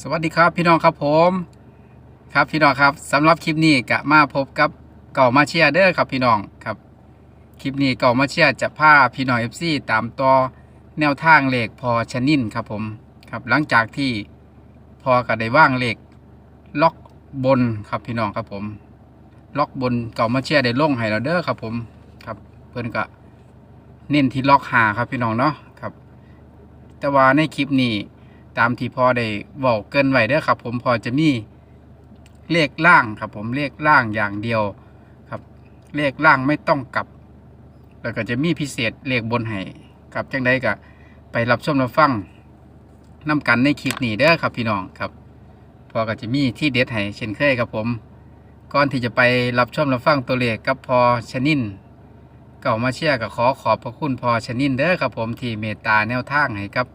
สวัสดีครับพี่น้องครับผม ครับพี่น้องครับสำหรับคลิปนี้กะมาพบกับเก่ามาเชียเด้อครับพี่น้องครับ คลิปนี้เก่ามาเชียจะพาพี่น้องเอฟซีตามต่อแนวทางเหลขพอชนินครับผมครับหลังจากที่พอก็ได้ว่างเหลขล็อกบนครับพี่น้องครับผม ล็อกบนเก่ามาเชียได้ลงให้เราเด้อครับผมครับเพิ่อนก็เน้นที่ล็อกหาครับพี่น้องเนาะครับ แต่ว่าในคลิปนี้ ตามที่พ่อได้บอกเกินไว้เด้อครับ ผมพอจะมีเลขล่างครับ ผมเลขล่างอย่างเดียวครับ เลขล่างไม่ต้องกลับ แล้วก็จะมีพิเศษเลขบนให้ครับจังใดก็ไปรับชมรับฟังนํกันในคลิปนี้เด้อครับพี่น้องครับพอก็จะมีที่เด็ดให้เช่นเคยครับผมก่อนที่จะไปรับชมรับฟังตัวเลขกับพอชนินเก่ามาเชียร์ก็ขอขอบพระคุณพอชนินเด้อครับผมที่เมตตาแนวทางให้กับ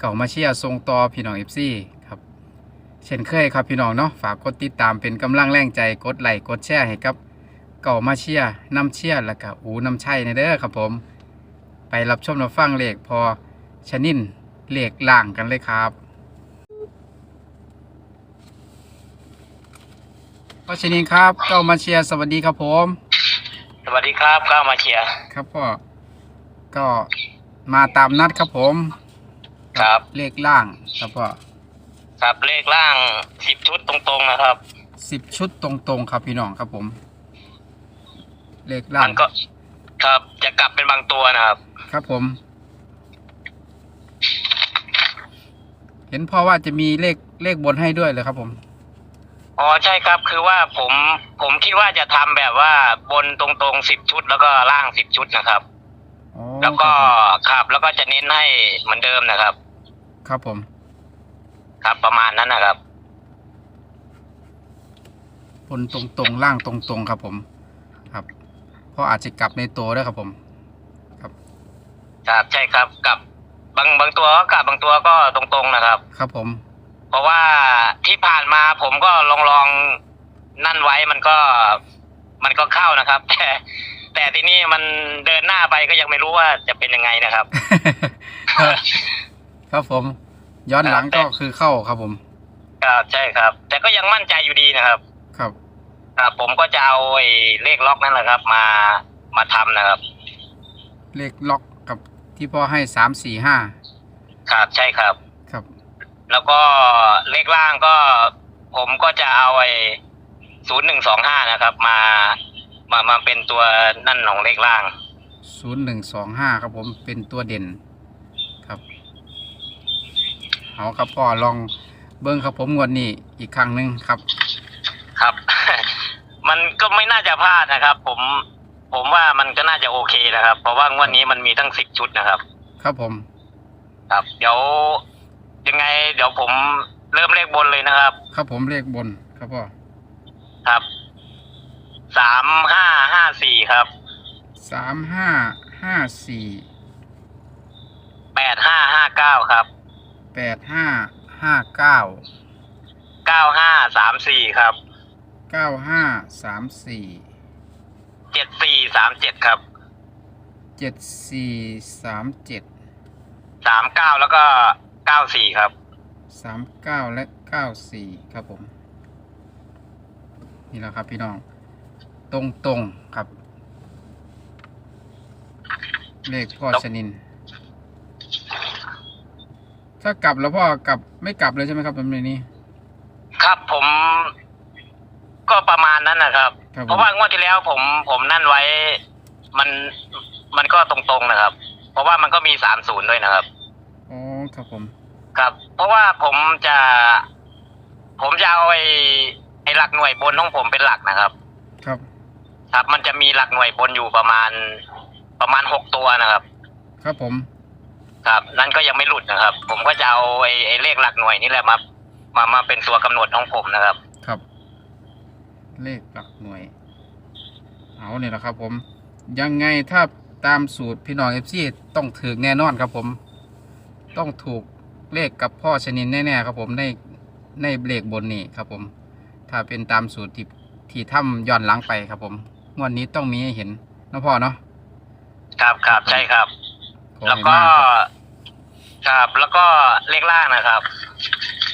เก่ามาเชียร์ทรงต่อพี่น้องเอฟซีครับ เช่นเคยครับพี่น้องเนาะฝากกดติดตามเป็นกำลังแรงใจกดไลค์กดแชร์ให้กับเก่ามาเชียร์น้ำเชียร์แล้วก็อูน้ำชัยในเด้อครับผม ไปรับชมรับฟังเลขพอชนินเลขล่างกันเลยครับพ่อชนินครับเก่ามาเชียร์สวัสดีครับผม สวัสดีครับก้าวมาเชียร์ครับพ่อก็มาตามนัดครับผม ครับ เลขล่างครับพ่อครับเลขล่างสิบชุดตรงๆนะครับสิบชุดตรงๆ ครับพี่น้องครับผม เลขล่ามังนก็ ครับจะกลับเป็นบางตัวนะครับ ครับผม เห็นพ่อว่าจะมีเลขเลขบนให้ด้วยเลยครับผมอ๋อใช่ครับคือว่าผมผมคิดว่าจะทำแบบว่าบนตรงๆสิบชุดแล้วก็ล่างสิบชุดนะครับ อ๋อแล้วก็ครับครับแล้วก็จะเน้นให้เหมือนเดิมนะครับผมครับผม ครับประมาณนั้นนะครับ บนตรงๆล่างตรงๆครับผม ครับเพราะอาจจะกลับในตัวด้วยครับผม ครับใช่ครับกับบางบางตัวก็กลับบางตัวก็ตรงๆนะครับ ครับผม เพราะว่าที่ผ่านมาผมก็ลองลองนั่นไว้มันก็ มันก็เข้านะครับ แต่ แต่ที่นี่มันเดินหน้าไปก็ยังไม่รู้ว่าจะเป็นยังไงนะครับ ครับผม ย้อนหลังครัก็บคือเข้าครับผม ครับใช่ครับ แต่ก็ยังมั่นใจอยู่ดีนะครับ ครับครับผมก็จะเอาไอ้เลขล็อกนั่นแหละครับ มามาทำนะครับ เลขล็อกกับที่พ่อให้สามสี่ห้าครับใช่ครับครับ แล้วก็เลขล่างก็ ผมก็จะเอาไอ้ศูนย์หนึ่งสองห้านะครับ มา มามาเป็นตัวนั่นของเลขล่าง ศูนย์หนึ่งสองห้าครับผมเป็นตัวเด่นครับเอาครับพ่อลองเบิ้งครับผมงวดนี้อีกครั้งหนึ่งครับ ครับ มันก็ไม่น่าจะพลาดนะครับ ผมผมว่ามันก็น่าจะโอเคนะครับ เพราะว่างวันนี้มันมีตั้งสิบชุดนะครับ ครับผม ครับ เดี๋ยวยังไง เดี๋ยวผมเริ่มเลขบนเลยนะครับ ครับผมเลขบนครับพ่อครับ สามห้าห้าสี่ครับสามห้าห้าสี่แปดห้าห้าเก้าครับแปดห้าห้าเก้าเก้าห้าสามสี่ครับเก้าห้าสามสี่เจ็ดสี่สามเจ็ดครับเจ็ดสี่สามเจ็ดสามเก้าแล้วก็เก้าสี่ครับสามเก้าและเก้าสี่ครับผม นี่แหละครับพี่น้อง ตรงตรงๆครับ เลขพ่อแล้วชนิน ถ้ากลับแล้วพ่อกลับไม่กลับเลยใช่ไหมครับแบบนี้ ครับผมก็ประมาณนั้นนะครับ ครับผม เพราะว่างวดที่แล้วผมผมนั่นไว้ มันมันก็ตรงๆนะครับ เพราะว่ามันก็มีสามศูนย์ด้วยนะครับ อ๋อครับผม ครับ เพราะว่าผมจะ ผมจะเอาไอ้ไอ้หลักหน่วยบนของผมเป็นหลักนะครับ ครับ ครับ มันจะมีหลักหน่วยบนอยู่ประมาณ ประมาณหกตัวนะครับ ครับผม ครับ นั่นก็ยังไม่หลุดนะครับ ผมก็จะเอาไอ้ไอ้เลขหลักหน่วยนี่แหละมามามาเป็นตัวกำหนดของผมนะครับ ครับ เลขหลักหน่วย เอาเนี่ยแหละครับผม ยังไงถ้าตามสูตรพี่น้องเอฟซีต้องถือแน่นอนครับผม ต้องถูกเลขกับพ่อชนินแน่ๆครับผมในในเลขบนนี้ครับผม ถ้าเป็นตามสูตรที่ที่ถ้ำย้อนหลังไปครับผม งวดนี้ต้องมีให้เห็นเนาะพ่อเนาะครับครับใช่ครับ ขอแล้วให้ก็ มาครับครับแล้วก็เลขล่างนะครับ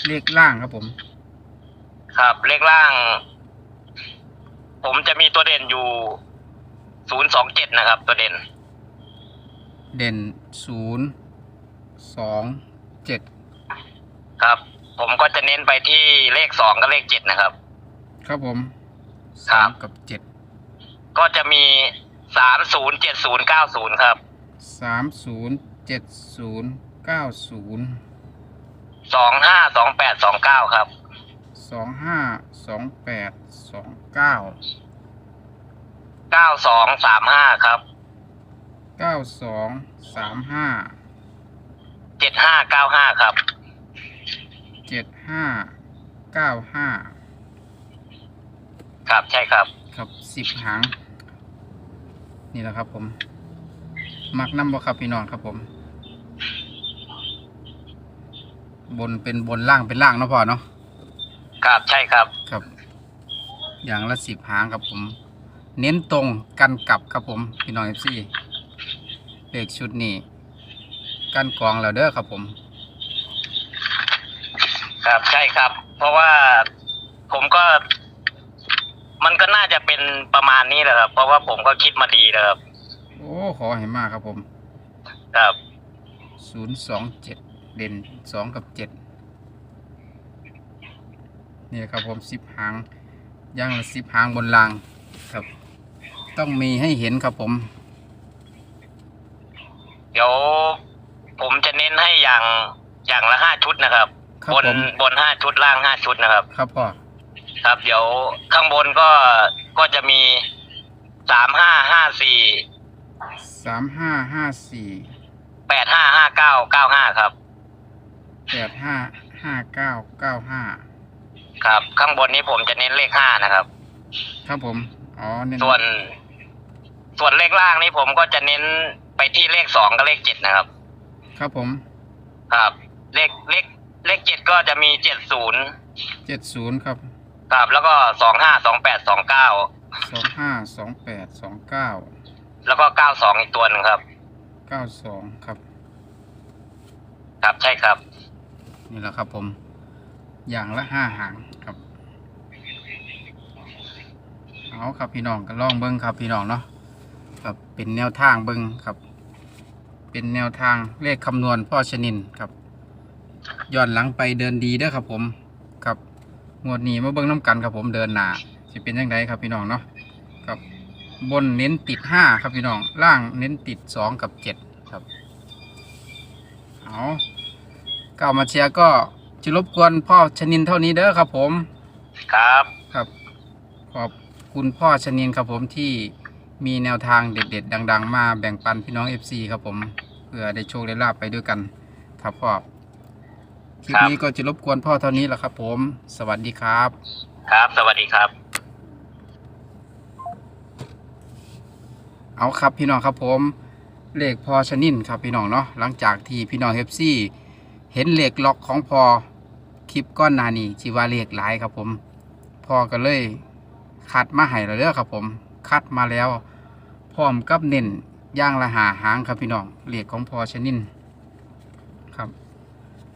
เลขล่างครับผม ครับ เลขล่าง ผมจะมีตัวเด่นอยู่ศูนย์สองเจ็ดนะครับ ตัวเด่นเด่นศูนย์สองเจ็ดครับ ผมก็จะเน้นไปที่เลขสองกับเลขเจ็ดนะครับ ครับผมครัสาบมกับเจ็ด ก็จะมีสามศูนย์เจ็ดศูนย์เก้าศูนย์ครับสามศูนย์เจ็ดศูนย์เก้าศูนย์สองห้าสองแปดสองเก้าครับสองห้าสองแปดสองเก้าเก้าสองสามห้าครับเก้าสองสามห้าเจ็ดห้าเก้าห้าครับเจ็ดห้าเก้าห้าครับใช่ครับ ครับสิบหาง นี่แหละครับ ผม มักน้ำบ่ครับพี่น้องครับผม บนเป็นบนล่างเป็นล่างเนาะพ่อเนาะครับใช่ครับครับ อย่างละสิบหางครับผม เน้นตรงกันกลับครับผม พี่น้องเอฟซีเลขชุดนี้กันกรองแล้วเด้อครับผม ครับใช่ครับ เพราะว่าผมก็ มันก็น่าจะเป็นประมาณนี้แหละครับ เพราะว่าผมก็คิดมาดีแล้วครับ โอ้ขอให้มากครับผมครับศูนย์สองเจ็ดเด่นสองกับเจ็ดนี่ครับผมสิบหางย่างละสิบหางบนรางครับ ต้องมีให้เห็นครับผม เดี๋ยวผมจะเน้นให้อย่างอย่างละห้าชุดนะครับ ครับบนผม บนห้าชุดล่างห้าชุดนะครับ ครับพ่อ ครับ เดี๋ยวข้างบนก็ก็จะมีสามห้าห้าสี่สามห้าห้าสี่แปดห้าห้าเก้าเก้าห้าครับ แปดห้าห้าเก้าเก้าห้าครับ ข้างบนนี้ผมจะเน้นเลขห้านะครับ ครับผม อ๋อเน้นส่วน ส่วนเลขล่างนี้ผมก็จะเน้นไปที่เลขสองกับเลขเจ็ดนะครับ ครับผมครับ เลขเลขเลขเจ็ดก็จะมีเจ็ดศูนย์เจ็ดศูนย์ครับ ครับแล้วก็สองห้าสองแปดสองเก้าสองห้าสองแปดสองเก้าแล้วก็เก้าสองอีกตัวหนึ่งครับ เก้าสองครับ ครับใช่ครับ นี่แหละครับผม อย่างละห้าหางครับ เอาครับพี่น้องก็ลองเบิ้งครับพี่น้องเนาะครับเป็นแนวทางเบิ้งครับ เป็นแนวทางเลขคำนวณพ่อชนินครับย้อนหลังไปเดินดีเด้อครับผมครับ งวดนี้มาเบิ้งน้ำกันครับผมเดินหน้าจะเป็นยังไงครับพี่น้องเนาะครับบนเน้นติดห้าครับพี่น้องล่างเน้นติดสองกับเจ็ดครับเอาก้าวมาเชียร์ก็จะรบกวนพ่อชนินเท่านี้เด้อครับผมครับครับ ขอบคุณพ่อชนินครับผมที่มีแนวทางเด็ด ๆ ดัง ๆ มาแบ่งปันพี่น้อง FC ครับผมเพื่อได้โชคได้ลาบไปด้วยกันครับพ่อ คลิปนี้ก็จะรบกวนพ่อเท่านี้แหละครับ ผม สวัสดีครับ ครับ สวัสดีครับ เอาครับพี่น้องครับผม เลขพอชนินครับพี่น้องเนาะหลังจากที่พี่น้องเฮฟซี่เห็นเลขล็อกของพอคลิปก้อนหนานี้ที่ว่าเลขหลายครับผมพ่อก็เลยคัดมาให้แล้วเด้อครับผม คัดมาแล้ว พร้อมกับเน้นย่างละหาหางครับพี่น้องเลขของพอชนินครับ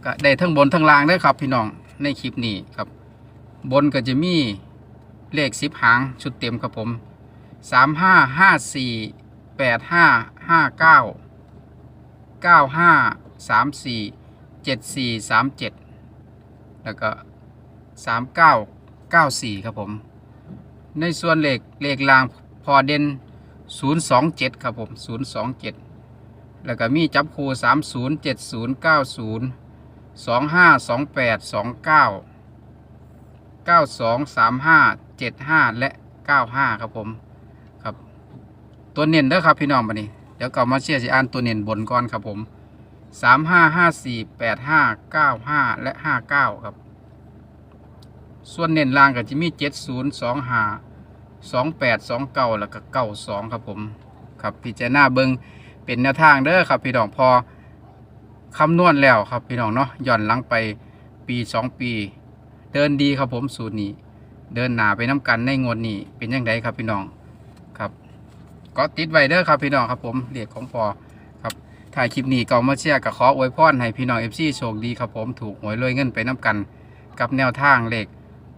ก็ได้ทั้งบนทั้งล่างเด้ครับพี่น้องในคลิปนี้ครับ บนก็จะมีเลขสิบหางชุดเต็มครับผมสามห้าห้าสี่แปดห้าห้าเก้าเก้าห้าสามสี่เจ็ดสี่สามเจ็ดแล้วก็สามเก้าเก้าสี่ครับผม ในส่วนเลขเลขรางพอเด่นศูนย์สองเจ็ดครับผมศูนย์สองเจ็ดแล้วก็มีจับคูสามศูนย์เจ็ดศูนย์เก้าศูนย์ สองห้าสองแปดสองเก้าเก้าสองสามห้าเจ็ดห้าและเก้าห้าครับผมครับ ตัวเน้นเด้อครับพี่น้องบัดนี้ เดี๋ยวก่อนมาเชียร์สิอ่านตัวเน้นบนก่อนครับผมสามห้าห้าสี่แปดห้าเก้าห้าและห้าเก้าครับ ส่วนเน้นล่างก็จะมีเจ็ดศูนย์สองห้าสองแปดสองเก้าแล้วก็เก้าสองครับผม ครับพิจารณาเบิงเป็นแนวทางเด้อครับพี่น้องพอ คำนวณแล้วครับพี่น้องเนาะย่อนหลังไปปีสองปี เดินดีครับผมสูตรนี้ เดินหนาไปน้ำกันในงวดนี้เป็นยังไงครับพี่น้องครับ ก็ติดไว้เด้อครับพี่น้องครับผมเรียกของพอครับถ่ายคลิปนี้เก่ามาเชียร์กับขออวยพรให้พี่น้องเอฟซีโชคดีครับผมถูกหวยรวยเงินไปน้ำกัน กับแนวทางเลข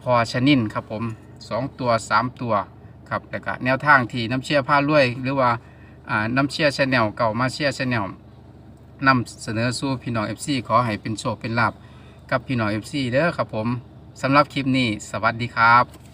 พอชนินครับผมสองตัวสามตัวครับแล้วก็แนวทางที่น้ำเชี่ยผ้ารวย หรือว่าอ่าน้ำเชี่ยชาแนลเก่ามาเชี่ยชาแนล นำเสนอสู่พี่น้อง FC ขอให้เป็นโชคเป็นลาบกับพี่น้อง FC เด้อครับผมสำหรับคลิปนี้ สวัสดีครับ